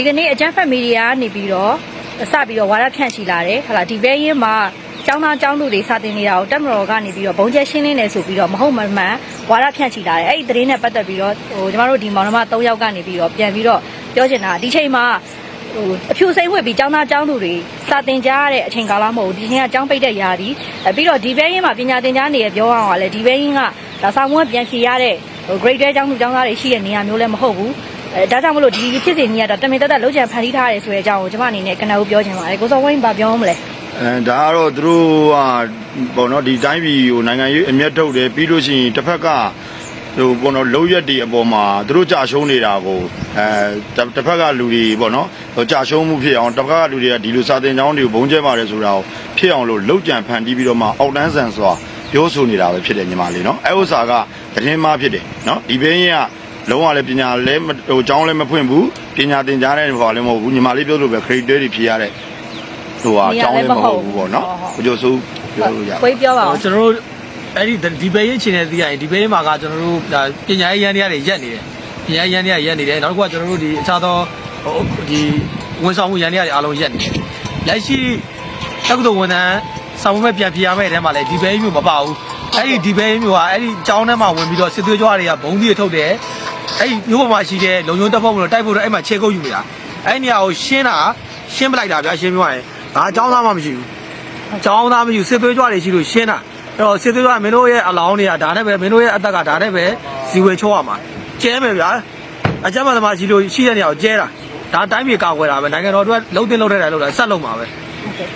ဒီကနေ့အကြမ်းဖက်မီဒီယာကနေပြီးတော့စပြီးတော့ဝါဒဖြန့်ချီလာတယ်ဟုတ်လားဒီဘဲရင်မှာကျောင်းသားကျောင်းသူတွေစာတင်နေတာကိုတက်မတော်ကနေပြီးတော့ဘုံကျဲရှင်းလင်းနေဆိုပြီးတော့မဟုတ်မမှန်ဝါဒဖြန့်ချီလာတယ်အဲ့ဒီသတင်းနဲ့ပတ်သက်ပြီးတော့ဟိုကျမတို့ဒီမောင်နှမ၃ယောက်ကနေပြီးတော့ပြန်ပြီးတော့ပြောချင်တာဒီချိန်မှာဟိုအဖြူစိမ့်ဝှက်ပြီးကျောင်းသားကျောင်းသူတွေစာတင်ကြရတဲ့အချိန်ကာလမဟုတ်ဘူးဒီချိန်ကကျောင်းပိတ်တဲ့ຢာဒီအဲပြီးတော့ဒီဘဲရင်မှာပညာသင်ကြားနေရပြောအောင်ကလည်းဒီဘဲရင်ကဒါစာမွေးပြန်ဖြေရတဲ့ဟို grade 12ကျောင်းသူကျောင်းသားတွေရှိတဲ့နေရာမျိုးလည်းမဟုတ်ဘူး အဲဒါကြောင့်မလို့ဒီဖြစ်စဉ်ကြီးကတော့တမင်တက်တက်လုံးချန်ဖန်တီးထားတယ်ဆိုတဲ့အကြောင်းကိုကျွန်မအနေနဲ့ကနဦးပြောချင်ပါတယ်ကိုစောဝင်းဘာပြောမလဲအဲဒါကတော့သူတို့ကပေါ့နော်ဒီတိုင်းပြည်ကိုနိုင်ငံရေးအမျက်ထုတ်တယ်ပြီးလို့ရှိရင်တစ်ဖက်ကဟိုပေါ့နော်လုံးရက်တွေအပေါ်မှာသူတို့ကြာရှုံးနေတာကိုအဲတစ်တစ်ဖက်ကလူတွေပေါ့နော်ဟိုကြာရှုံးမှုဖြစ်အောင်တစ်ဖက်ကလူတွေကဒီလိုစာတင်ကြောင်းတွေကိုဘုံကျဲပါတယ်ဆိုတာကိုဖြစ်အောင်လို့လုံးကြံဖန်တီးပြီးတော့မှအောက်တန်းဆန်စွာပြောဆိုနေတာပဲဖြစ်တယ်ညီမလေးနော်အဲဥစ္စာကသတင်းမှားဖြစ်တယ်နော်ဒီဘင်းရင်က လုံးဝလည်းပညာလည်းမဟိုကျောင်းလည်းမဖွင့်ဘူးပညာသင်ကြားတဲ့ဟောလည်းမဟုတ်ဘူးညီမလေးပြောလို့ပဲ credit တွေဖြေရတဲ့ဟိုဟာကျောင်းလည်းမဟုတ်ဘူးပေါ့နော်ဘုကျော်စိုးပြောလို့ရကိုကြီးပြောပါအောင်ကျွန်တော်တို့အဲ့ဒီဒီဘဲရင်ချင်တဲ့သိရရင်ဒီဘဲရင်မှာကကျွန်တော်တို့ဒါပညာရေးရန်တရားတွေရက်နေတယ်ပညာရေးရန်တရားရက်နေတယ်နောက်တစ်ခုကကျွန်တော်တို့ဒီအခြားသောဟိုဒီဝန်ဆောင်မှုရန်တရားတွေအားလုံးရက်နေတယ်လက်ရှိတက္ကသိုလ်ဝန်ထမ်းဆောင်ရွက်ပြန်ပြရမယ့်အဲထဲမှာလည်းဒီဘဲရင်မျိုးမပါဘူးအဲ့ဒီဒီဘဲရင်မျိုးကအဲ့ဒီကျောင်းထဲမှာဝင်ပြီးတော့စစ်သွေးကြွားတွေကဘုံကြီးထုတ်တယ် အဲ့ဒီမျိုးပေါ်မှာရှိတဲ့လုံယုံတပ်ဖွဲ့မှုတွေတိုက်ဖို့တော့အဲ့မှာခြေကုပ်ယူနေတာအဲ့ဒီနေရာကိုရှင်းတာရှင်းပလိုက်တာဗျာရှင်းပြရရင်ငါအကြောင်းသားမှမရှိဘူးကျောင်းသားမရှိဘူးစစ်သွေးကြွတွေရှိလို့ရှင်းတာအဲ့တော့စစ်သွေးကြွမင်းတို့ရဲ့အလောင်းတွေကဒါနဲ့ပဲမင်းတို့ရဲ့အသက်ကဒါနဲ့ပဲဇီဝေချိုးရမှာကျဲမယ်ဗျာအကြမ်းမသမားရှိလို့ရှိတဲ့နေရာကိုကျဲတာဒါတိုင်းပြည်ကောက်ွယ်တာပဲနိုင်ငံတော်တို့ကလုံးတင်လုံးတဲ့တယ်လို့လည်းဆက်လုံးမှာပဲဟုတ်ကဲ့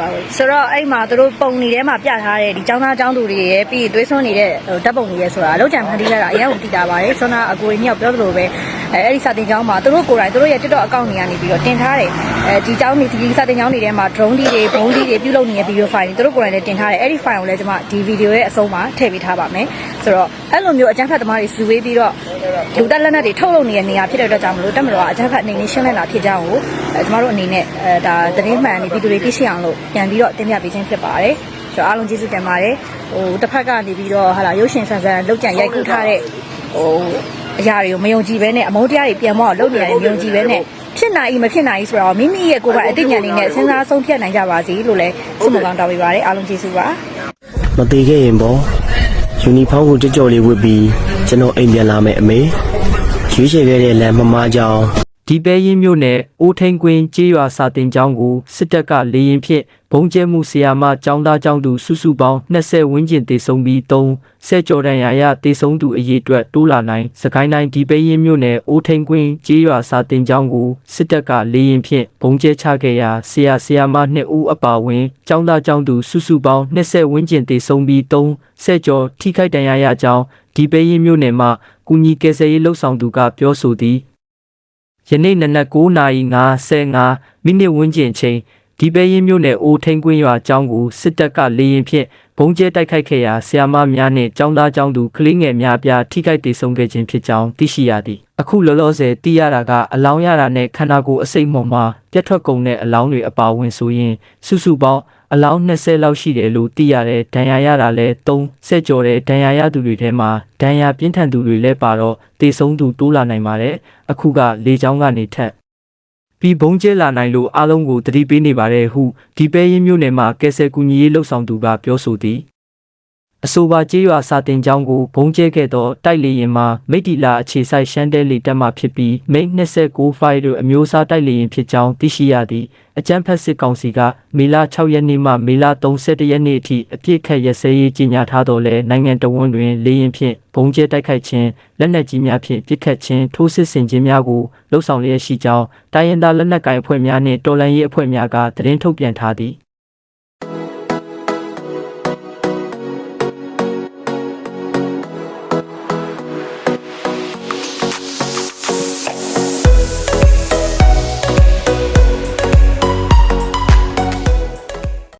ပါဘူးဆိုတော့အဲ့မှာသူတို့ပုံနေထဲမှာပြထားတဲ့ဒီចောင်းသားចောင်းသူတွေရဲ့ပြီးသွေးစွန်းနေတဲ့ဟိုဓာတ်ပုံတွေရဲ့ဆိုတာလောက်ချန်ဖန်တီးလိုက်တာအရင်ကတည်တာပါတယ်ဆွမ်းနာအကိုကြီးညောက်ပြောသလိုပဲအဲအဲ့ဒီစာတင်ကျောင်းမှာသူတို့ကိုယ်တိုင်သူတို့ရဲ့ TikTok အကောင့်တွေကနေပြီးတော့တင်ထားတယ်အဲဒီကျောင်းတွေဒီစာတင်ကျောင်းတွေထဲမှာ drone တွေဘုံတွေပြုလုပ်နေတဲ့ video file တွေသူတို့ကိုယ်တိုင်လည်းတင်ထားတယ်အဲ့ဒီ file ကိုလည်းကျွန်မဒီ video ရဲ့အဆုံးမှာထည့်ပေးထားပါမယ်ဆိုတော့အဲ့လိုမျိုးအကြမ်းဖက်သမားတွေစုဝေးပြီးတော့ လူတက်လက်နက်တွေထုတ်လုပ်နေတဲ့နေရာဖြစ်တဲ့အတွက်ကြောင့်မလို့တက်မတော်ကအကြမ်းဖက်အနေနဲ့ရှင်းလင်းတာဖြစ်ကြောင်းကိုအဲကျွန်တော်တို့အနေနဲ့အဲဒါသတင်းမှန်နေပြည်သူတွေသိရှိအောင်လို့ပြန်ပြီးတော့တင်ပြပေးခြင်းဖြစ်ပါတယ်ဆိုတော့အားလုံးကျေးဇူးတင်ပါတယ်ဟိုတစ်ဖက်ကနေပြီးတော့ဟာလာရုပ်ရှင်ဆန်ဆန်လောက်ကြံရိုက်ကူးထားတဲ့ဟိုအရာတွေကိုမယုံကြည်ဘဲနဲ့အမုန်းတရားတွေပြန်မအောင်လုပ်နေရတယ်မယုံကြည်ဘဲနဲ့ဖြစ်နိုင် ਈ မဖြစ်နိုင် ਈ ဆိုတော့မိမိရဲ့ကိုယ်ပိုင်အသိဉာဏ်တွေနဲ့စဉ်းစားဆုံးဖြတ်နိုင်ကြပါစေလို့လည်းဆုမကောင်းတောင်းပေးပါတယ်အားလုံးကျေးဇူးပါမသေးခဲ့ရင်ပေါ့ ယူနီဖောင်းကိုကြော့ကြော့လေးဝတ်ပြီးကျွန်တော်အိမ်ပြန်လာမယ်အမေရွေးချယ်ခဲ့တဲ့လမ်းမမကြောင် ဒီပဲရင်မြို့နယ်အိုးထိန်ကွင်းကြေးရွာစာတင်ကျောင်းကိုစစ်တပ်ကလေရင်ဖြင့်ဘုံကျဲမှုဆရာမကျောင်းသားကျောင်းသူစုစုပေါင်း20ဝန်းကျင်တေဆုံးပြီး3ဆဲကြော်တန်ရာရတေဆုံးသူအရေးအတွက်တိုးလာနိုင်စကိုင်းတိုင်းဒီပဲရင်မြို့နယ်အိုးထိန်ကွင်းကြေးရွာစာတင်ကျောင်းကိုစစ်တပ်ကလေရင်ဖြင့်ဘုံကျဲချခဲ့ရာဆရာဆရာမ2ဦးအပါအဝင်ကျောင်းသားကျောင်းသူစုစုပေါင်း20ဝန်းကျင်တေဆုံးပြီး3ဆဲကြော်ထိခိုက်ဒဏ်ရာရကြောင်းဒီပဲရင်မြို့နယ်မှာကုညီကယ်ဆယ်ရေးလှုပ်ဆောင်သူကပြောဆိုသည် ယနေ့နနက်9:55မိနစ်ဝန်းကျင်ချိန်ဒီပဲရင်မြို့နယ်အိုထိန်ကွင်းရွာကျောင်းကိုစစ်တပ်ကလေရင်ဖြင့်ဘုံကျဲတိုက်ခိုက်ခဲ့ရာဆီယာမများနှင့်ကျောင်းသားကျောင်းသူကလေးငယ်များအပြားထိခိုက်ဒေဆုံးခဲ့ခြင်းဖြစ်ကြောင်းသိရှိရသည်အခုလောလောဆယ်သိရတာကအလောင်းရတာနဲ့ခန္ဓာကိုယ်အစိတ်မှုံမှာပြတ်ထွက်ကုန်တဲ့အလောင်းတွေအပါအဝင်ဆိုရင်စုစုပေါင်း အလောင်း20လောက်ရှိတယ်လို့သိရတယ်ဒဏ်ရာရတာလည်း3ဆက်ကြော်တဲ့ဒဏ်ရာရသူတွေထဲမှာဒဏ်ရာပြင်းထန်သူတွေလည်းပါတော့တေဆုံးသူတိုးလာနိုင်ပါတယ်အခုကလေချောင်းကနေထက်ပြီးဘုံကျဲလာနိုင်လို့အားလုံးကိုတတိပေးနေပါတယ်ဟုဒီပဲရင်မြို့နယ်မှာကယ်ဆယ်ကူညီရေးလှုပ်ဆောင်သူကပြောဆိုသည် အဆိုပါကြေးရွာစာတင်ကျောင်းကိုဘုံကျဲခဲ့သောတိုက်လေရင်မှာမိတ္တီလာအခြေဆိုင်ရှမ်းတဲလီတက်မှဖြစ်ပြီးမိတ်29ဖိုင်တို့အမျိုးအစားတိုက်လေရင်ဖြစ်ကြောင်းသိရှိရသည်အကြမ်းဖက်စစ်ကောင်စီကမေလ6ရက်နေ့မှမေလ31ရက်နေ့အထိအပြစ်ခတ်ရစဲရေးကြီးညာထားတော်လဲနိုင်ငံတော်ဝန်တွင်လေရင်ဖြင့်ဘုံကျဲတိုက်ခိုက်ခြင်းလက်နက်ကြီးများဖြင့်ပစ်ခတ်ခြင်းထိုးစစ်ဆင်ခြင်းများကိုလှုံ့ဆော်လျက်ရှိကြောင်းတိုင်းရင်းသားလက်နက်ကိုင်အဖွဲ့များနှင့်တော်လှန်ရေးအဖွဲ့များကသတင်းထုတ်ပြန်ထားသည်